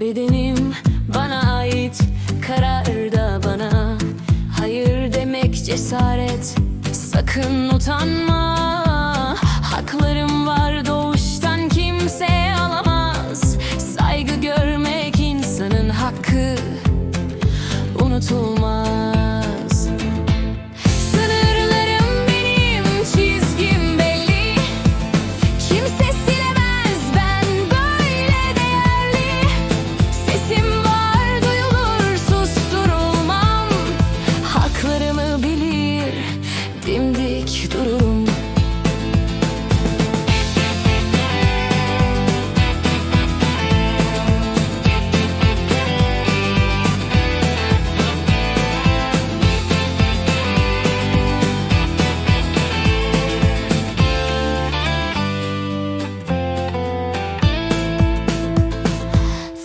Bedenim bana ait Karar da bana. Hayır demek cesaret Sakın utanma. Haklarım var doğuştan kimse alamaz. Saygı görmek insanın hakkı. Unutulmaz dimdik dururum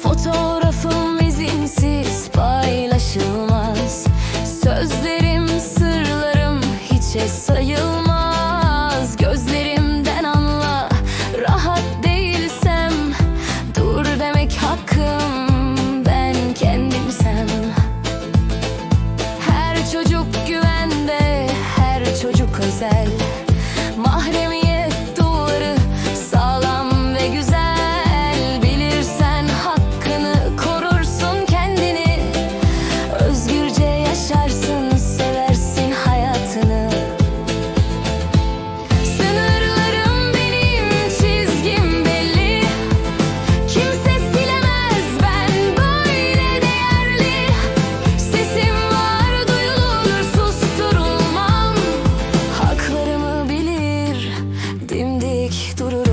Fotoğrafım izinsiz paylaşılmaz. Sözleri neşe sayılmaz. Gözlerimden anla rahat değilsem. Dur demek hakkım ben kendimsem Her çocuk güvende her çocuk özel. Mahremi dik durur